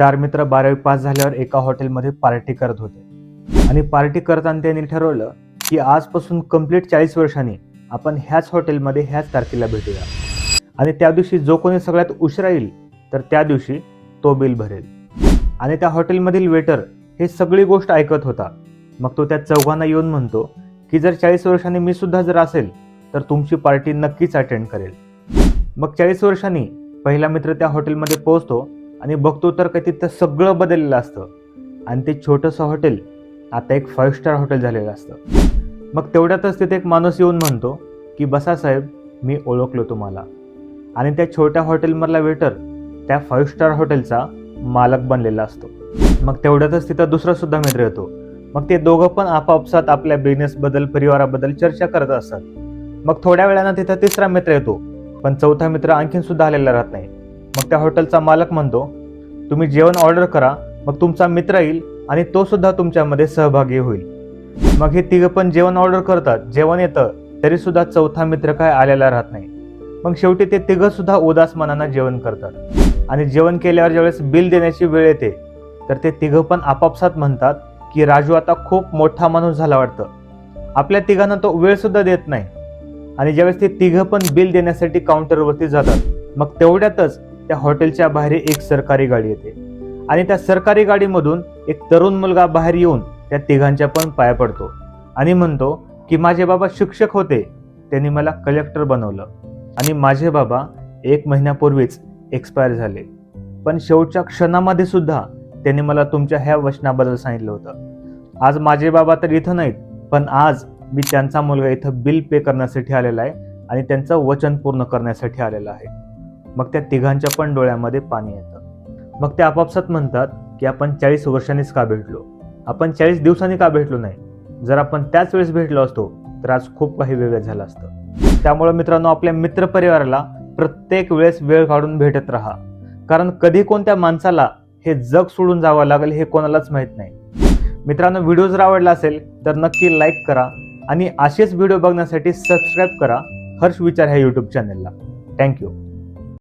चार मित्र बारावी पास झाल्यावर एका हॉटेलमध्ये पार्टी करत होते. आणि पार्टी करताना त्यांनी ठरवलं की आजपासून कंप्लीट चाळीस वर्षांनी आपण ह्याच हॉटेलमध्ये ह्याच तारखेला भेटूया. आणि त्या दिवशी जो कोणी सगळ्यात उशिरा येईल तर त्या दिवशी तो बिल भरेल. आणि त्या हॉटेलमधील वेटर हे सगळी गोष्ट ऐकत होता. मग तो त्या चौघांना येऊन म्हणतो की जर चाळीस वर्षांनी मी सुद्धा जर असेल तर तुमची पार्टी नक्कीच अटेंड करेल. मग चाळीस वर्षांनी पहिला मित्र त्या हॉटेलमध्ये पोहोचतो आणि बघतो तर काय तिथं सगळं बदललेलं असतं. आणि ते छोटंसं हॉटेल आता एक फाईव्ह स्टार हॉटेल झालेलं असतं. मग तेवढ्यातच तिथे एक माणूस येऊन म्हणतो की बसा साहेब मी ओळखलो तुम्हाला. आणि त्या छोट्या हॉटेलमधला वेटर त्या फाईव्ह स्टार हॉटेलचा मालक बनलेला असतो. मग तेवढ्यातच तिथं दुसरासुद्धा मित्र येतो. मग ते दोघं पण आपापसात आपल्या बिझनेसबद्दल परिवाराबद्दल चर्चा करत असतात. मग थोड्या वेळानं तिथं तिसरा मित्र येतो. पण चौथा मित्र आणखीन सुद्धा आलेला राहत नाही. मग त्या हॉटेलचा मालक म्हणतो तुम्ही जेवण ऑर्डर करा मग तुमचा मित्र येईल आणि तो सुद्धा तुमच्यामध्ये सहभागी होईल. मग हे तिघं पण जेवण ऑर्डर करतात. जेवण येतं तरी सुद्धा चौथा मित्र काय आलेला राहत नाही. मग शेवटी ते तिघं सुद्धा उदास मनानं जेवण करतात. आणि जेवण केल्यावर ज्यावेळेस बिल देण्याची वेळ येते तर ते तिघं पण आपापसात म्हणतात की राजू आता खूप मोठा माणूस झाला वाटतं. आपल्या तिघांना तो वेळ सुद्धा देत नाही. आणि ज्यावेळेस ते तिघं पण बिल देण्यासाठी काउंटरवरती जातात मग तेवढ्यातच त्या हॉटेलच्या बाहेर एक सरकारी गाडी येते. आणि त्या सरकारी गाडीमधून एक तरुण मुलगा बाहेर येऊन त्या तिघांच्या पण पाया पडतो. आणि म्हणतो की माझे बाबा शिक्षक होते. त्यांनी मला कलेक्टर बनवलं. आणि माझे बाबा एक महिन्यापूर्वीच एक्सपायर झाले. पण शेवटच्या क्षणामध्ये सुद्धा त्यांनी मला तुमच्या ह्या वचनाबद्दल सांगितलं होतं. आज माझे बाबा तर इथं नाहीत पण आज मी त्यांचा मुलगा इथं बिल पे करण्यासाठी आलेला आहे आणि त्यांचं वचन पूर्ण करण्यासाठी आलेला आहे. मग त्या तिघांच्या पण डोळ्यामध्ये पाणी येतं. मग ते आपापसात म्हणतात की आपण चाळीस वर्षांनीच का भेटलो? आपण चाळीस दिवसांनी का भेटलो नाही? जर आपण त्याच वेळेस भेटलो असतो तर आज खूप काही वेगळं झालं असतं. त्यामुळे मित्रांनो आपल्या मित्रपरिवाराला प्रत्येक वेळेस वेळ काढून भेटत राहा. कारण कधी कोणत्या माणसाला हे जग सोडून जावं लागेल हे कोणालाच माहीत नाही. मित्रांनो व्हिडिओ जर आवडला असेल तर नक्की लाईक करा आणि असेच व्हिडिओ बघण्यासाठी सबस्क्राईब करा. हर्ष विचार ह्या यूट्यूब चॅनलला थँक्यू